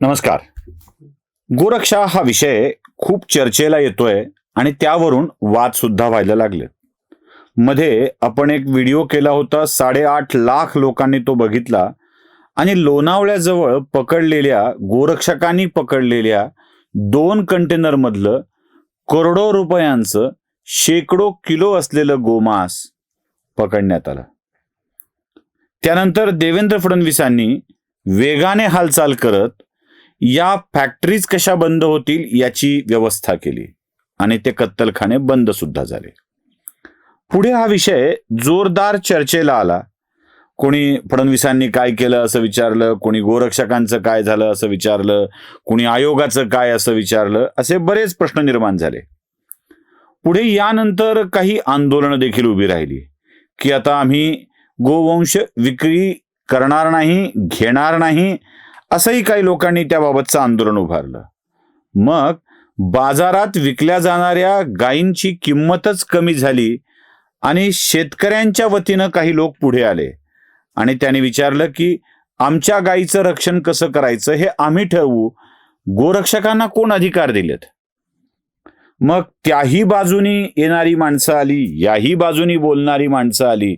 नमस्कार. गोरक्षा हा विषय खूप चर्चेला येतोय आणि त्यावरून वाद सुद्धा व्हायला लागले. मध्ये आपण एक व्हिडिओ केला होता साडेआठ लाख लोकांनी तो बघितला आणि लोणावळ्याजवळ पकडलेल्या गोरक्षकांनी पकडलेल्या दोन कंटेनर मधलं करोडो रुपयांचं शेकडो किलो असलेलं गोमांस पकडण्यात आलं. त्यानंतर देवेंद्र फडणवीसांनी वेगाने हालचाल करत या फॅक्टरीज कशा बंद होतील याची व्यवस्था केली. आणि ते कत्तलखाने बंद सुद्धा झाले. पुढे हा विषय जोरदार चर्चेला आला. कोणी फडणवीसांनी काय केलं असं विचारलं कोणी गोरक्षकांचं काय झालं असं विचारलं कोणी आयोगाचं काय असं विचारलं असे बरेच प्रश्न निर्माण झाले. पुढे यानंतर काही आंदोलनं देखील उभी राहिली की आता आम्ही गोवंश विक्री करणार नाही घेणार नाही असंही काही लोकांनी त्याबाबतचं आंदोलन उभारलं. मग बाजारात विकल्या जाणाऱ्या गायींची किंमतच कमी झाली आणि शेतकऱ्यांच्या वतीनं काही लोक पुढे आले. आणि त्यांनी विचारलं की आमच्या गायीचं रक्षण कसं करायचं हे आम्ही ठरवू. गोरक्षकांना कोण अधिकार दिलेत? मग त्याही बाजूनी येणारी माणसं आली याही बाजूनी बोलणारी माणसं आली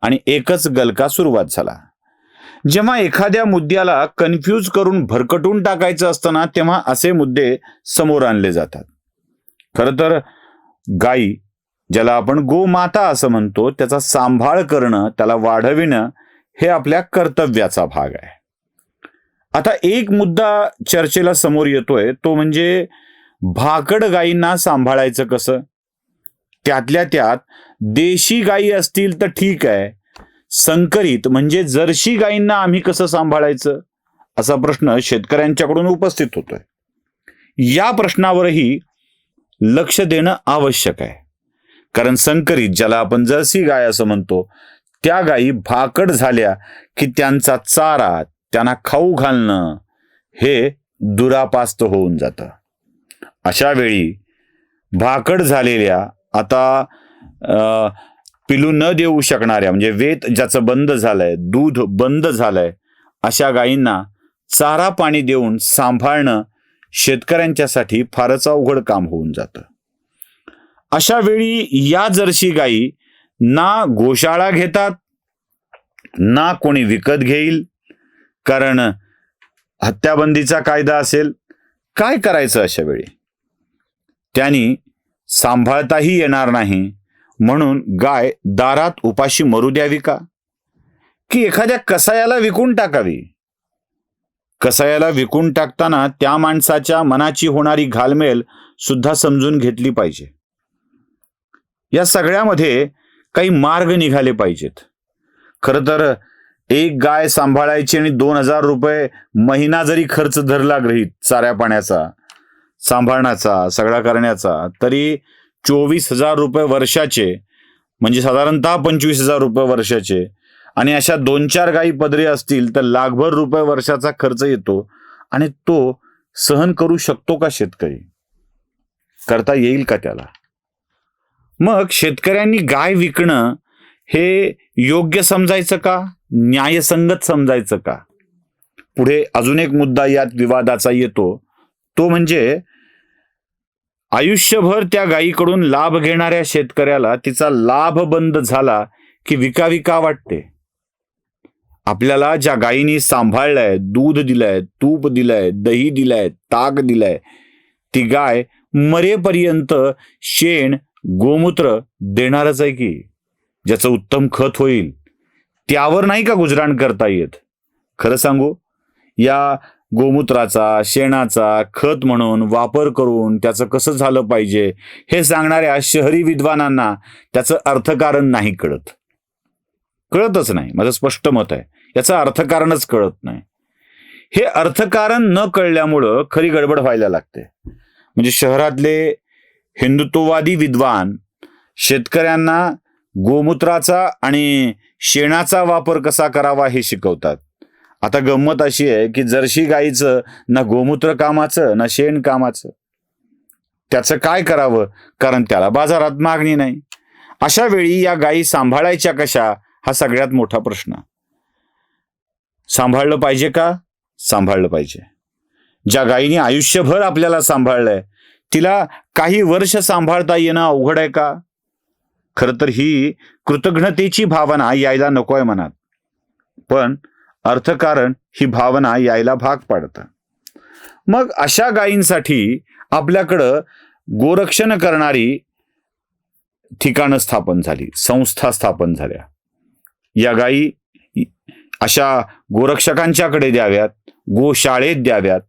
आणि एकच गलका सुरुवात झाला. जेव्हा एखाद्या मुद्द्याला कन्फ्यूज करून भरकटून टाकायचं असतं ना तेव्हा असे मुद्दे समोर आणले जातात. खरं तर गायी ज्याला आपण गोमाता असं म्हणतो त्याचा सांभाळ करणं त्याला वाढविणं हे आपल्या कर्तव्याचा भाग आहे. आता एक मुद्दा चर्चेला समोर येतोय तो म्हणजे भाकड गायींना सांभाळायचं कसं? त्यातल्या त्यात देशी गायी असतील तर ठीक आहे संकरित म्हणजे जर्शी गायींना आम्ही कसं सांभाळायचं? असा प्रश्न शेतकऱ्यांच्याकडून उपस्थित होतोय. या प्रश्नावरही लक्ष देणं आवश्यक आहे. कारण संकरित ज्याला आपण जर्सी गाय असं म्हणतो त्या गायी भाकड झाल्या की त्यांचा चारा त्यांना खाऊ घालणं हे दुरापास्त होऊन जातं. अशा वेळी भाकड झालेल्या आता अं, पिलू न देऊ शकणाऱ्या म्हणजे वेत ज्याचं बंद झालंय दूध बंद झालंय अशा गायींना चारा पाणी देऊन सांभाळणं शेतकऱ्यांच्यासाठी फारच अवघड काम होऊन जातं. अशा वेळी या जर्सी गायी ना गोशाळा घेतात ना कोणी विकत घेईल कारण हत्याबंदीचा कायदा असेल. काय करायचं अशा वेळी? त्यांनी सांभाळताही येणार नाही म्हणून गाय दारात उपाशी मरू द्यावी का? की एखाद्या कसायाला विकून टाकावी? कसायाला विकून टाकताना त्या माणसाच्या मनाची होणारी घालमेल सुद्धा समजून घेतली पाहिजे. या सगळ्यामध्ये काही मार्ग निघाले पाहिजेत. खरं तर एक गाय सांभाळायची आणि दोन हजार रुपये महिना जरी खर्च धरला गृहीत चाऱ्या पाण्याचा सांभाळण्याचा सगळा करण्याचा तरी चोवीस हजार रुपये वर्षाचे म्हणजे साधारणतः पंचवीस हजार रुपये वर्षाचे. आणि अशा दोन चार गायी पदरी असतील तर लाखभर रुपये वर्षाचा खर्च येतो आणि तो सहन करू शकतो का शेतकरी? करता येईल का त्याला? मग शेतकऱ्यांनी गाय विकणं हे योग्य समजायचं का? न्यायसंगत समजायचं का? पुढे अजून एक मुद्दा यात विवादाचा येतो. तो म्हणजे आयुष्यभर त्या गायीकडून लाभ घेणाऱ्या शेतकऱ्याला तिचा लाभ बंद झाला की विकावी का वाटते. आपल्याला ज्या गायीनी सांभाळलंय दूध दिलंय तूप दिलंय दही दिलंय ताक दिलंय ती गाय मरेपर्यंत शेण गोमूत्र देणारच आहे की? ज्याचं उत्तम खत होईल. त्यावर नाही का गुजराण करता येत? खरं सांगू या गोमूत्राचा शेणाचा खत म्हणून वापर करून त्याचं कसं झालं पाहिजे हे सांगणाऱ्या शहरी विद्वानांना त्याचं अर्थकारण नाही कळत. कळतच नाही. माझं स्पष्ट मत आहे. याचं अर्थकारणच कळत नाही. हे अर्थकारण न कळल्यामुळं खरी गडबड व्हायला लागते. म्हणजे शहरातले हिंदुत्ववादी विद्वान शेतकऱ्यांना गोमूत्राचा आणि शेणाचा वापर कसा करावा हे शिकवतात. आता गंमत अशी आहे की जर्शी गाईचं ना गोमूत्र कामाचं ना शेण कामाचं त्याचं काय करावं? कारण त्याला बाजारात मागणी नाही. अशा वेळी या गायी सांभाळायच्या कशा? हा सगळ्यात मोठा प्रश्न. सांभाळलं पाहिजे का? सांभाळलं पाहिजे. ज्या गायीने आयुष्यभर आपल्याला सांभाळलंय तिला काही वर्ष सांभाळता येणं अवघड आहे का? खरं तर ही कृतज्ञतेची भावना यायला नको आहे मनात. पण अर्थकारण ही भावना यायला भाग पाडतं. मग अशा गायींसाठी आपल्याकडं गोरक्षण करणारी ठिकाणं स्थापन झाली संस्था स्थापन झाल्या. या गायी अशा गोरक्षकांच्याकडे द्याव्यात गोशाळेत द्याव्यात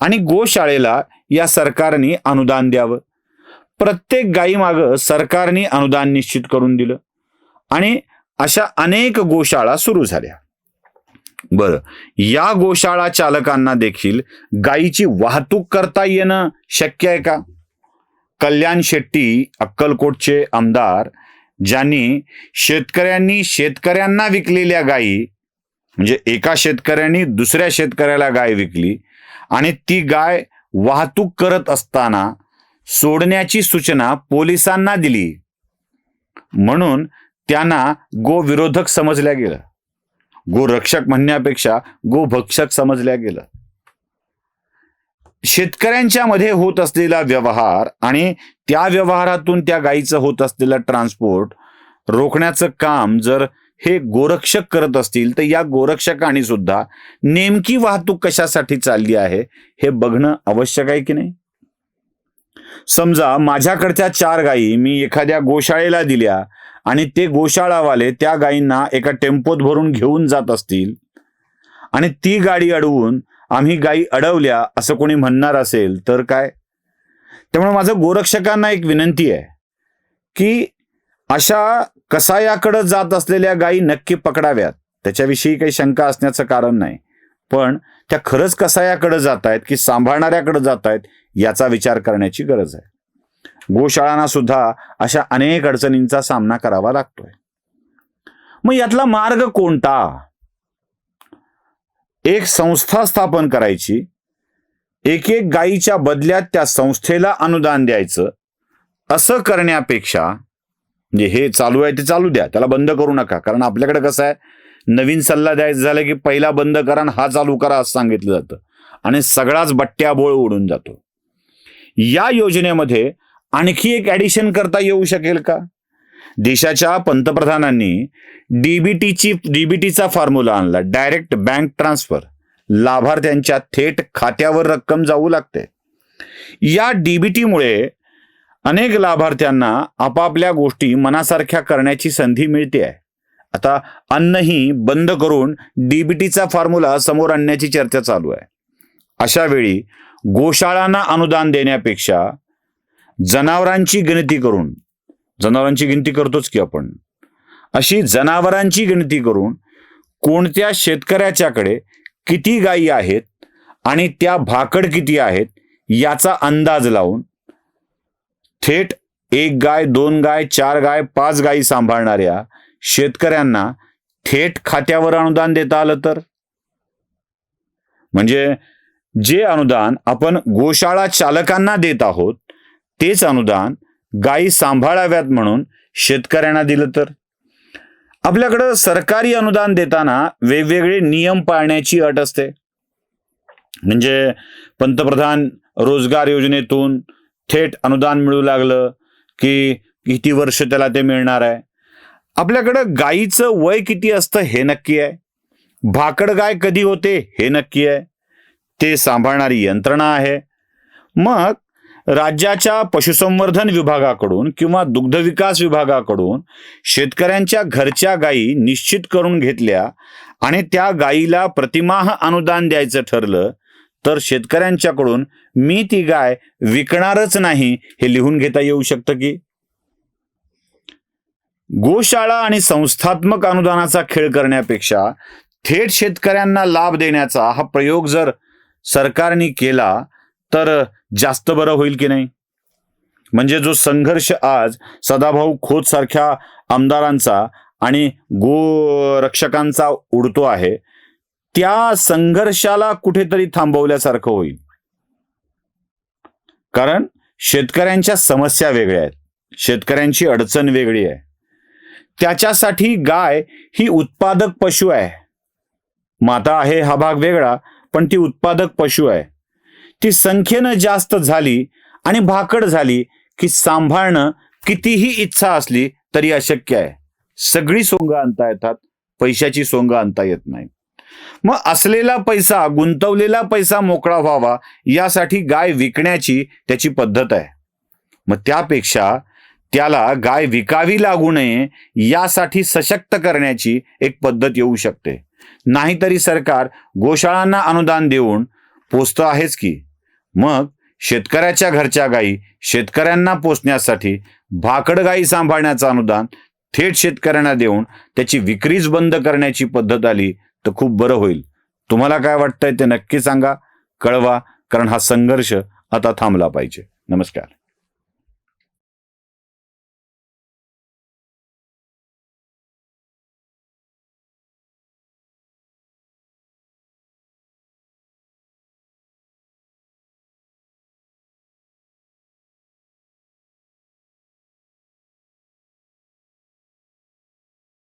आणि गोशाळेला या सरकारने अनुदान द्यावं. प्रत्येक गायीमागं सरकारने अनुदान निश्चित करून दिलं आणि अशा अनेक गोशाळा सुरू झाल्या. बरं. या गोशाळा चालकांना देखील गायीची वाहतूक करता येणं शक्य आहे का? कल्याण शेट्टी अक्कलकोटचे आमदार ज्यांनी शेतकऱ्यांनी शेतकऱ्यांना विकलेल्या गायी म्हणजे एका शेतकऱ्यांनी दुसऱ्या शेतकऱ्याला गाय विकली आणि ती गाय वाहतूक करत असताना सोडण्याची सूचना पोलिसांना दिली. म्हणून त्यांना गोविरोधक समजल्या गेलं. गोरक्षक म्हणण्यापेक्षा गोभक्षक समजल्या गेलं. शेतकऱ्यांच्या मध्ये होत असलेला व्यवहार आणि त्या व्यवहारातून त्या गायीचं होत असलेलं ट्रान्सपोर्ट रोखण्याचं काम जर हे गोरक्षक करत असतील तर या गोरक्षकांनी सुद्धा नेमकी वाहतूक कशासाठी चालली आहे हे बघणं आवश्यक आहे की नाही? समजा माझ्याकडच्या चार गायी मी एखाद्या गोशाळेला दिल्या आणि ते गोशाळावाले त्या गायींना एका टेम्पोत भरून घेऊन जात असतील आणि ती गाडी अडवून आम्ही गायी अडवल्या असं कोणी म्हणणार असेल तर काय? त्यामुळे माझं गोरक्षकांना एक विनंती आहे की अशा कसायाकडे जात असलेल्या गायी नक्की पकडाव्यात. त्याच्याविषयी काही शंका असण्याचं कारण नाही. पण त्या खरंच कसायाकडे जात आहेत की सांभाळणाऱ्याकडे जात आहेत याचा विचार करण्याची गरज आहे. गोशाळांना सुद्धा अशा अनेक अडचणींचा सामना करावा लागतोय. मग यातला मार्ग कोणता? एक संस्था स्थापन करायची एक एक गायीच्या बदल्यात त्या संस्थेला अनुदान द्यायचं असं करण्यापेक्षा म्हणजे हे चालू आहे ते चालू द्या त्याला बंद करू नका कारण आपल्याकडे कसं आहे नवीन सल्ला द्यायचा झाला की पहिला बंद करा आणि हा चालू करा असं सांगितलं जातं. आणि सगळाच बट्ट्याबोळ उडून जातो. या योजनेमध्ये आणखी एक ऍडिशन करता येऊ शकेल का? देशाच्या पंतप्रधानांनी डीबीटीची डीबीटीचा फॉर्म्युला आणला डायरेक्ट बँक ट्रान्सफर लाभार्थ्यांच्या थेट खात्यावर रक्कम जाऊ लागते. या डीबीटीमुळे अनेक लाभार्थ्यांना आपापल्या गोष्टी मनासारख्या करण्याची संधी मिळते आहे. आता अन्नही बंद करून डीबीटीचा फॉर्म्युला समोर आणण्याची चर्चा चालू आहे. अशा वेळी गोशाळांना अनुदान देण्यापेक्षा जनावरांची गणती करून जनावरांची गिनती करतोच की आपण अशी जनावरांची गिनती करून कोणत्या शेतकऱ्याच्याकडे किती गायी आहेत आणि त्या भाकड किती आहेत याचा अंदाज लावून थेट एक गाय दोन गाय चार गाय पाच गायी सांभाळणाऱ्या शेतकऱ्यांना थेट खात्यावर अनुदान देता आलं तर? म्हणजे जे अनुदान आपण गोशाळा चालकांना देत आहोत तेच अनुदान गायी सांभाळाव्यात म्हणून शेतकऱ्यांना दिलं तर? आपल्याकडं सरकारी अनुदान देताना वेगवेगळे नियम पाळण्याची अट असते. म्हणजे पंतप्रधान रोजगार योजनेतून थेट अनुदान मिळू लागलं की किती वर्ष त्याला ते मिळणार आहे? आपल्याकडं गायीचं वय किती असतं हे नक्की आहे? भाकड गाय कधी होते हे नक्की आहे? ते सांभाळणारी यंत्रणा आहे. मग राज्याच्या पशुसंवर्धन विभागाकडून किंवा दुग्धविकास विभागाकडून शेतकऱ्यांच्या घरच्या गायी निश्चित करून घेतल्या आणि त्या गायीला प्रतिमाह अनुदान द्यायचं ठरलं तर शेतकऱ्यांच्याकडून मी ती गाय विकणारच नाही हे लिहून घेता येऊ शकतं की? गोशाळा आणि संस्थात्मक अनुदानाचा खेळ करण्यापेक्षा थेट शेतकऱ्यांना लाभ देण्याचा हा प्रयोग जर सरकारने केला तर जास्त बरं होईल की नाही? म्हणजे जो संघर्ष आज सदाभाऊ खोत सारख्या आमदारांचा आणि गोरक्षकांचा उडतो आहे त्या संघर्षाला कुठेतरी थांबवल्यासारखं होईल. कारण शेतकऱ्यांच्या समस्या वेगळ्या आहेत. शेतकऱ्यांची अडचण वेगळी आहे. त्याच्यासाठी गाय ही उत्पादक पशु आहे. माता आहे हा भाग वेगळा. पण ती उत्पादक पशु आहे. ती संख्येनं जास्त झाली आणि भाकड झाली की सांभाळणं कितीही इच्छा असली तरी अशक्य आहे. सगळी सोंग आणता येतात पैशाची सोंग आणता येत नाही मग असलेला पैसा गुंतवलेला पैसा मोकळा व्हावा यासाठी गाय विकण्याची त्याची पद्धत आहे. मग त्यापेक्षा त्याला गाय विकावी लागू नये यासाठी सशक्त करण्याची एक पद्धत येऊ शकते. नाहीतरी सरकार गोशाळांना अनुदान देऊन पोचतं आहेच की. मग शेतकऱ्याच्या घरच्या गायी शेतकऱ्यांना पोचण्यासाठी भाकड गायी सांभाळण्याचं अनुदान थेट शेतकऱ्यांना देऊन त्याची विक्रीच बंद करण्याची पद्धत आली तर खूप बरं होईल. तुम्हाला काय वाटतंय ते नक्की सांगा कळवा कारण हा संघर्ष आता थांबला पाहिजे. नमस्कार.